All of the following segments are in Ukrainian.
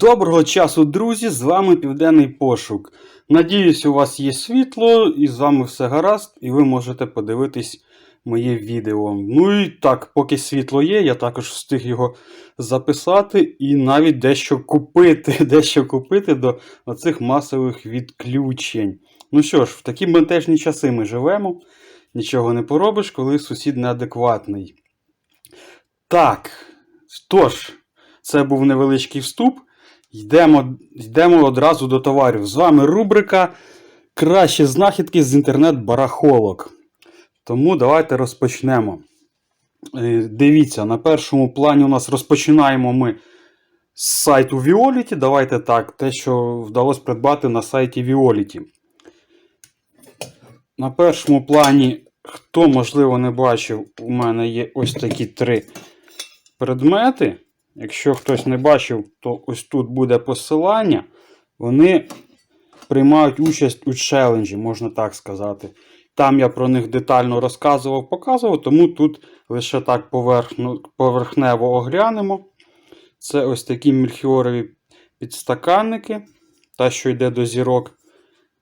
Доброго часу, друзі! З вами Південний Пошук. Надіюсь, у вас є світло, і з вами все гаразд, і ви можете подивитись моє відео. Ну і так, поки світло є, я також встиг його записати і навіть дещо купити, дещо купити до оцих масових відключень. Ну що ж, в такі бентежні часи ми живемо. Нічого не поробиш, коли сусід неадекватний. Так, тож, це був невеличкий вступ. Йдемо, йдемо одразу до товарів. З вами рубрика Кращі знахідки з інтернет-барахолок. Тому давайте розпочнемо. Е, Дивіться, на першому плані у нас розпочинаємо ми з сайту Violet. Давайте так, те, що вдалося придбати на сайті Violet. На першому плані, хто, можливо, не бачив, у мене є ось такі три предмети. Якщо хтось не бачив, то ось тут буде посилання. Вони приймають участь у челенджі, можна так сказати. Там я про них детально розказував, показував, тому тут лише так поверхнево оглянемо. Це ось такі мельхіорові підстаканники. Та, що йде до зірок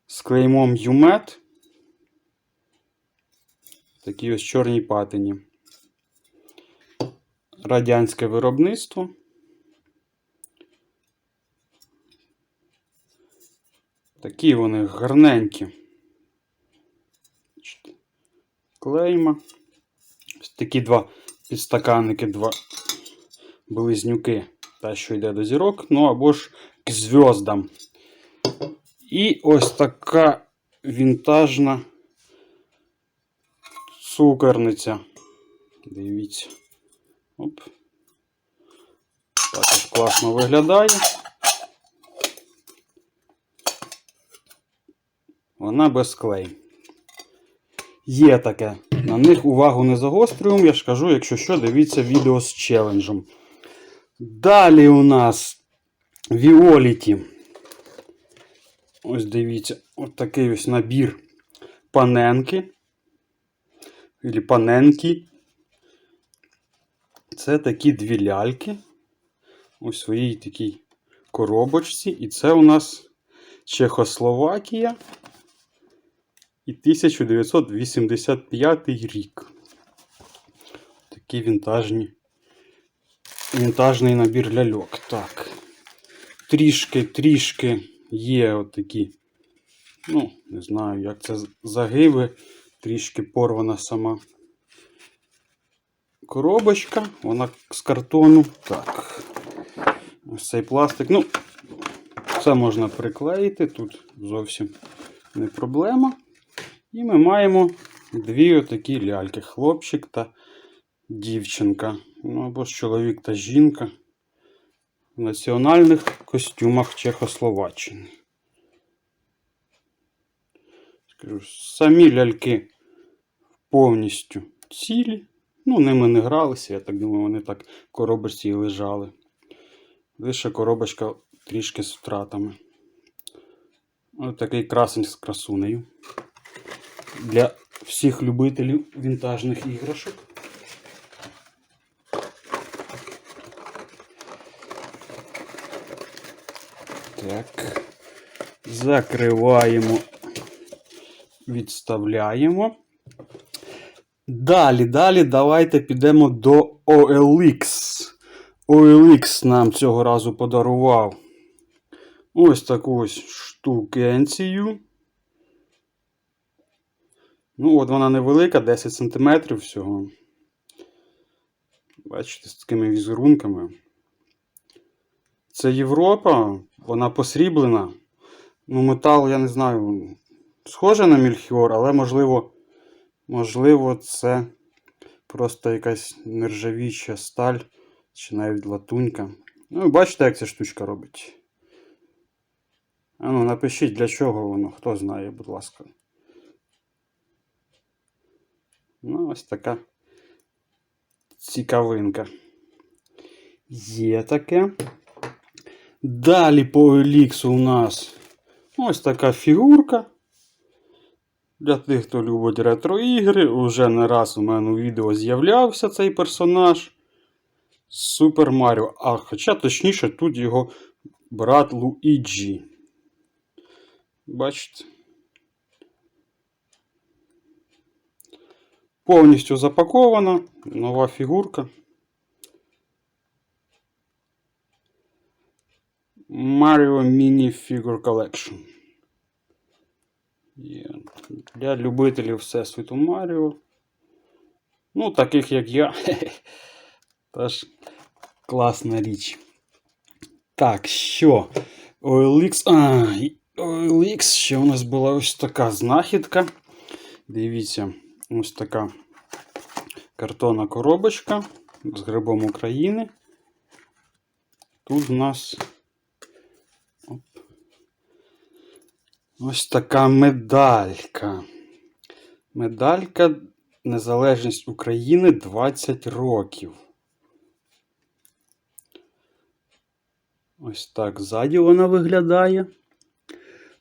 з клеймом Юмет. Такі ось чорній патині радянське виробництво. Такі вони гарненькі. Клейма. Ось такі два підстаканники, два близнюки. Та, що йде до зірок, ну або ж к зв'яздам. І ось така вінтажна цукерниця. Дивіться. Оп. Також класно виглядає. Вона без клей. Є таке. На них увагу не загострюємо, я ж кажу, якщо що, дивіться відео з челенджем. Далі у нас Violet. Ось дивіться, ось такий ось набір паненки. Паненки. Це такі дві ляльки у своїй такій коробочці. І це у нас Чехословакія і 1985 рік. Такі вінтажні. Вінтажний набір ляльок. Так. Трішки, трішки є отакі. Ну, не знаю, як це загиби. Трішки порвана сама коробочка, вона з картону. Так. Ось цей пластик. Ну, це можна приклеїти, тут зовсім не проблема. І ми маємо дві отакі ляльки: хлопчик та дівчинка. Ну, або ж чоловік та жінка в національних костюмах Чехословаччини. Скажу, самі ляльки повністю цілі. Ну, ними не гралися, я так думаю, вони так в коробочці і лежали. Лише коробочка трішки з втратами. Ось такий красень з красунею. Для всіх любителів вінтажних іграшок. Так. Закриваємо, відставляємо. Далі, далі давайте підемо до OLX. OLX нам цього разу подарував ось таку ось штукенцію. Ну, от вона невелика, 10 см всього. Бачите, з такими візерунками. Це Європа, вона посріблена. Ну, метал, я не знаю, схоже на мільхіор, але можливо. Можливо, це просто якась нержавіча сталь чи навіть латунька. Ну, бачите, як ця штучка робить. А ну, напишіть, для чого воно, хто знає, будь ласка. Ну, ось така цікавинка. Є таке. Далі по еліксу у нас ось така фігурка. Для тих, хто любить ретро-ігри, уже не раз у мене у відео з'являвся цей персонаж. Супер Маріо. А хоча точніше, тут його брат Луїджі. Бачите? Повністю запакована. Нова фігурка. Mario Mini Figure Collection. Є Для любителів Всесвіту Маріо. Ну, таких як я. Теж класна річ. Так, що? OLX. А, OLX, ще у нас була ось така знахідка. Дивіться, ось така картонна коробочка з грибом України. Тут в нас ось така медалька. Медалька Незалежність України 20 років. Ось так ззаді вона виглядає.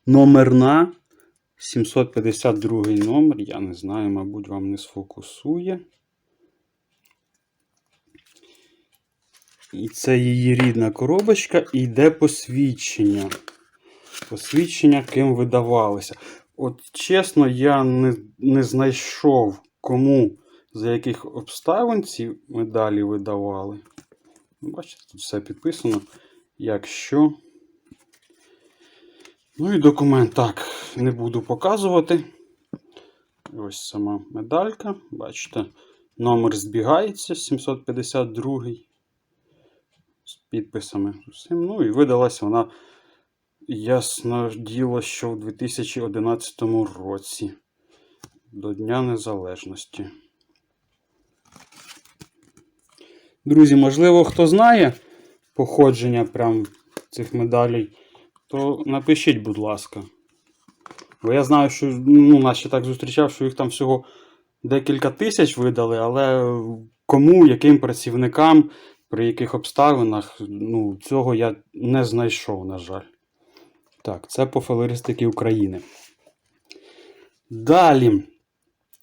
Номерна. 752 номер. Я не знаю, мабуть, вам не сфокусує. І це її рідна коробочка і йде посвідчення. Посвідчення ким видавалося. От чесно, я не, не знайшов, кому, за яких обставин ці медалі видавали. Бачите, тут все підписано. Якщо. Ну і документ так, не буду показувати. Ось сама медалька. Бачите, номер збігається 752 з підписами. Ну і видалась вона, ясно діло, що в 2011 році до Дня Незалежності. Друзі, можливо, хто знає походження прям цих медалей, то напишіть, будь ласка. Бо я знаю, що ну, нас ще так зустрічав, що їх там всього декілька тисяч видали, але кому, яким працівникам, при яких обставинах, ну, цього я не знайшов, на жаль. Так, це по фалеристики України. Далі.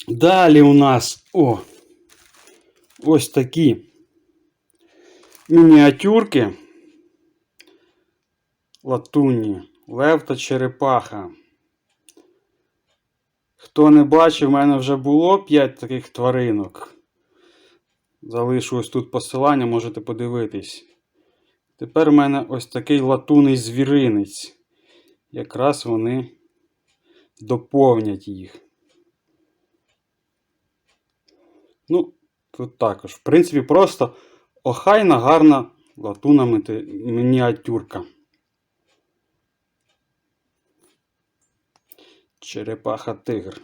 Далі у нас о, ось такі мініатюрки. Латунні. Лев та черепаха. Хто не бачив, в мене вже було 5 таких тваринок. Залишу ось тут посилання, можете подивитись. Тепер в мене ось такий латунний звіринець. Якраз вони доповнять їх. Ну, тут також. В принципі, просто охайна, гарна латуна мініатюрка. Черепаха тигр.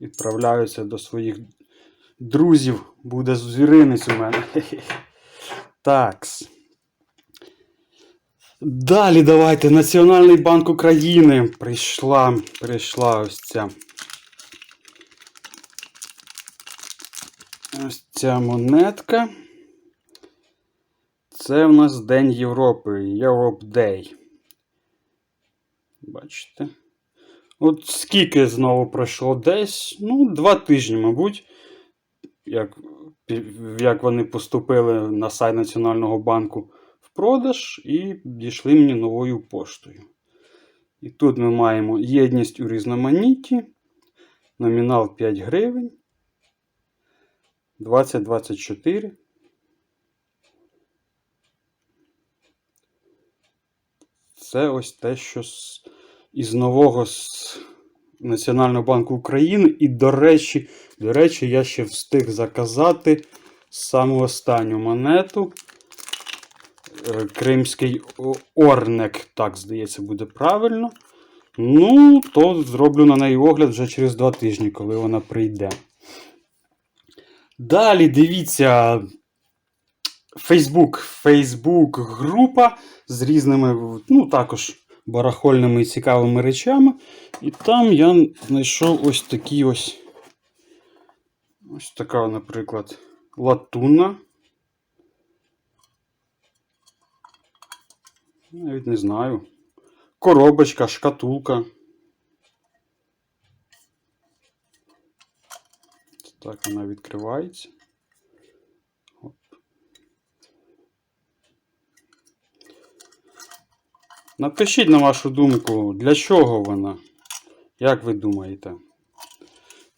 Відправляються до своїх друзів. Буде звіринець у мене. Такс. Далі давайте. Національний банк України. Прийшла, прийшла ось ця. Ось ця монетка. Це в нас День Європи. Europe Day. Бачите? От скільки знову пройшло десь? Ну, два тижні, мабуть, як як вони поступили на сайт Національного банку продаж і дійшли мені новою поштою. І тут ми маємо єдність у різноманітті, номінал 5 гривень, 2024. Це ось те, що із нового з Національного банку України. І, до речі, до речі, я ще встиг заказати саму останню монету. Кримський орнек, так, здається, буде правильно. Ну, то зроблю на неї огляд вже через два тижні, коли вона прийде. Далі дивіться. Facebook, Facebook група з різними, ну, також барахольними і цікавими речами. І там я знайшов ось такі ось. Ось така, наприклад, латунна. Навіть не знаю. Коробочка, шкатулка. так вона відкривається. Оп. Напишіть на вашу думку, для чого вона? Як ви думаєте?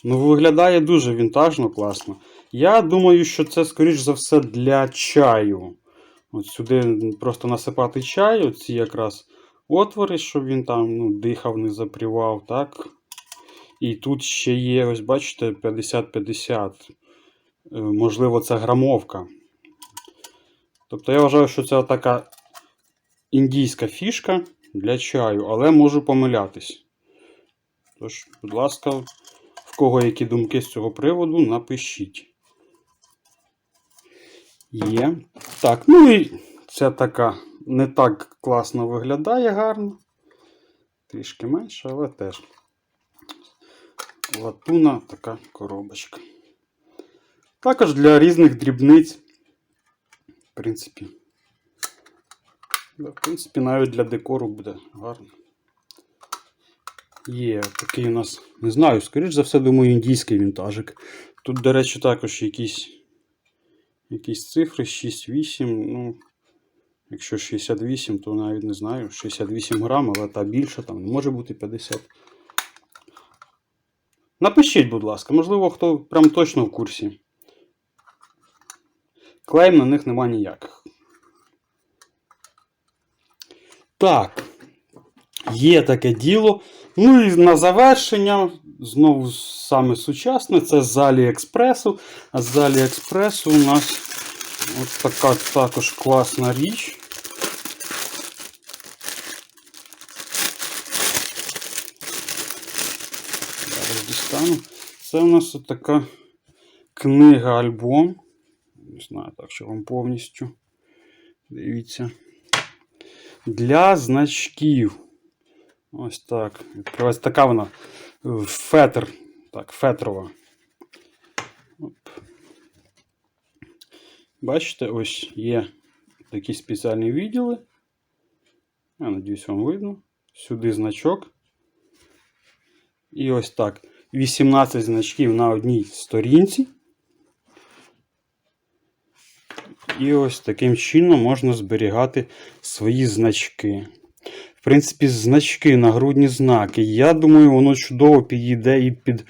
Ну, виглядає дуже вінтажно, класно. Я думаю, що це, скоріш за все, для чаю. От сюди просто насипати чай, оці якраз отвори, щоб він там ну, дихав, не запрівав, так? І тут ще є, ось бачите, 50-50. Е, Можливо, це грамовка. Тобто я вважаю, що це така індійська фішка для чаю, але можу помилятись. Тож, будь ласка, в кого які думки з цього приводу, напишіть. Є. Так, ну і ця така не так класно виглядає гарно. Трішки менше, але теж латуна така коробочка. Також для різних дрібниць. В принципі. В принципі, навіть для декору буде гарно. Є такий у нас, не знаю, скоріш за все, думаю, індійський вінтажик. Тут, до речі, також якісь, якісь цифри 6-8. Ну, якщо 68, то навіть не знаю. 68 грам, але та більша там не може бути 50. Напишіть, будь ласка, можливо, хто прям точно в курсі. Клейм на них нема ніяких. Так. Є таке діло. Ну і на завершення, знову саме сучасне, це з Аліекспресу. А з Аліекспресу у нас от така також класна річ. Зараз дістану. Це у нас от така книга-альбом. Не знаю, так що вам повністю. Дивіться. Для значків. Ось так. Відкривається така вона. Фетр. Так, фетрова. Оп. Бачите, ось є такі спеціальні відділи. Я надіюсь, вам видно. Сюди значок. І ось так. 18 значків на одній сторінці. І ось таким чином можна зберігати свої значки. В принципі, значки, нагрудні знаки. Я думаю, воно чудово підійде і під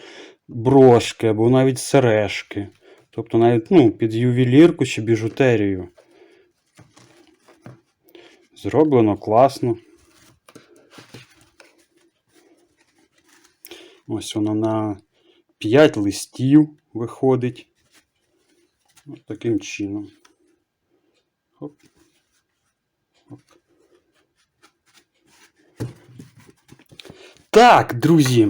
брошки, або навіть сережки. Тобто навіть ну, під ювелірку чи біжутерію. Зроблено класно. Ось воно на 5 листів виходить. Ось таким чином. Хоп. Хоп. Так, друзі.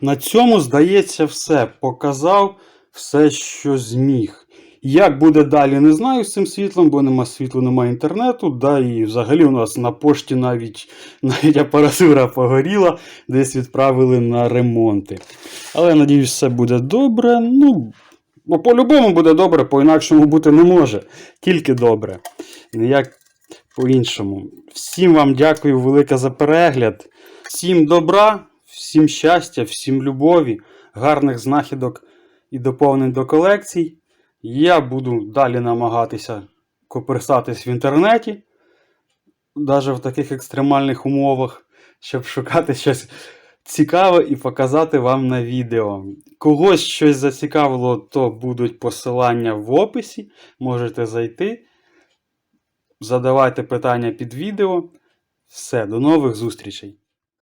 На цьому, здається, все. Показав все, що зміг. Як буде далі, не знаю з цим світлом, бо нема світла, нема інтернету. Да, і взагалі у нас на пошті навіть, навіть апаратура погоріла, десь відправили на ремонти. Але надіюсь, все буде добре. Ну, бо по-любому буде добре, по-інакшому бути не може. Тільки добре. Ніяк по-іншому. Всім вам дякую велике за перегляд. Всім добра, всім щастя, всім любові, гарних знахідок і доповнень до колекцій. Я буду далі намагатися коперсатись в інтернеті, навіть в таких екстремальних умовах, щоб шукати щось цікаве і показати вам на відео. Когось щось зацікавило, то будуть посилання в описі. Можете зайти. Задавайте питання під відео. Все, до нових зустрічей!